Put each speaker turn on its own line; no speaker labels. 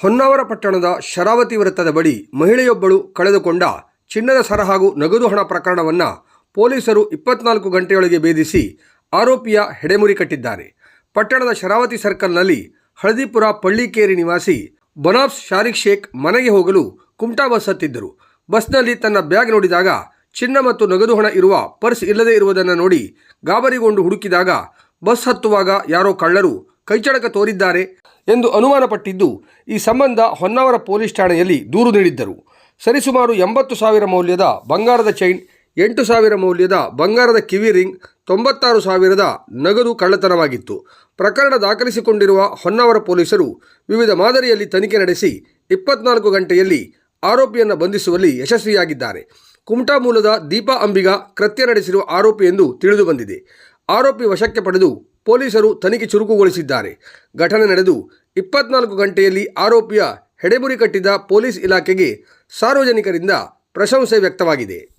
ಹೊನ್ನಾವರ ಪಟ್ಟಣದ ಶರಾವತಿ ವೃತ್ತದ ಬಳಿ ಮಹಿಳೆಯೊಬ್ಬಳು ಕಳೆದುಕೊಂಡ ಚಿನ್ನದ ಸರ ಹಾಗೂ ನಗದು ಹಣ ಪ್ರಕರಣವನ್ನು ಪೊಲೀಸರು ಇಪ್ಪತ್ನಾಲ್ಕು ಗಂಟೆಯೊಳಗೆ ಭೇದಿಸಿ ಆರೋಪಿಯ ಹೆಡೆಮುರಿ ಕಟ್ಟಿದ್ದಾರೆ. ಪಟ್ಟಣದ ಶರಾವತಿ ಸರ್ಕಲ್ನಲ್ಲಿ ಹಳದಿಪುರ ಪಳ್ಳಿಕೇರಿ ನಿವಾಸಿ ಬನಾಫ್ಸ್ ಶಾರಿಕ್ ಶೇಖ್ ಮನೆಗೆ ಹೋಗಲು ಕುಮಟಾ ಬಸ್ ಹತ್ತಿದ್ದರು. ಬಸ್ನಲ್ಲಿ ತನ್ನ ಬ್ಯಾಗ್ ನೋಡಿದಾಗ ಚಿನ್ನ ಮತ್ತು ನಗದು ಹಣ ಇರುವ ಪರ್ಸ್ ಇಲ್ಲದೆ ಇರುವುದನ್ನು ನೋಡಿ ಗಾಬರಿಗೊಂಡು ಹುಡುಕಿದಾಗ ಬಸ್ ಹತ್ತುವಾಗ ಯಾರೋ ಕಳ್ಳರು ಕೈಚಳಕ ತೋರಿದ್ದಾರೆ. ಎಂದು ಅನುಮಾನಪಟ್ಟಿದ್ದು ಈ ಸಂಬಂಧ ಹೊನ್ನಾವರ ಪೊಲೀಸ್ ಠಾಣೆಯಲ್ಲಿ ದೂರು ನೀಡಿದ್ದರು. ಸರಿಸುಮಾರು ಎಂಬತ್ತು ಸಾವಿರ ಮೌಲ್ಯದ ಬಂಗಾರದ ಚೈನ್, ಎಂಟು ಸಾವಿರ ಮೌಲ್ಯದ ಬಂಗಾರದ ಕಿವಿ ರಿಂಗ್, ತೊಂಬತ್ತಾರು ಸಾವಿರದ ನಗದು ಕಳ್ಳತನವಾಗಿತ್ತು. ಪ್ರಕರಣ ದಾಖಲಿಸಿಕೊಂಡಿರುವ ಹೊನ್ನಾವರ ಪೊಲೀಸರು ವಿವಿಧ ಮಾದರಿಯಲ್ಲಿ ತನಿಖೆ ನಡೆಸಿ ಇಪ್ಪತ್ನಾಲ್ಕು ಗಂಟೆಯಲ್ಲಿ ಆರೋಪಿಯನ್ನು ಬಂಧಿಸುವಲ್ಲಿ ಯಶಸ್ವಿಯಾಗಿದ್ದಾರೆ. ಕುಮಟಾ ಮೂಲದ ದೀಪಾ ಅಂಬಿಗ ಕೃತ್ಯ ನಡೆಸಿರುವ ಆರೋಪಿ ಎಂದು ತಿಳಿದುಬಂದಿದೆ. ಆರೋಪಿ ವಶಕ್ಕೆ ಪಡೆದು ಪೊಲೀಸರು ತನಿಖೆ ಚುರುಕುಗೊಳಿಸಿದ್ದಾರೆ. ಘಟನೆ ನಡೆದು ಇಪ್ಪತ್ನಾಲ್ಕು ಗಂಟೆಯಲ್ಲಿ ಆರೋಪಿಯ ಹೆಡೆಬುರಿ ಕಟ್ಟಿದ ಪೊಲೀಸ್ ಇಲಾಖೆಗೆ ಸಾರ್ವಜನಿಕರಿಂದ ಪ್ರಶಂಸೆ ವ್ಯಕ್ತವಾಗಿದೆ.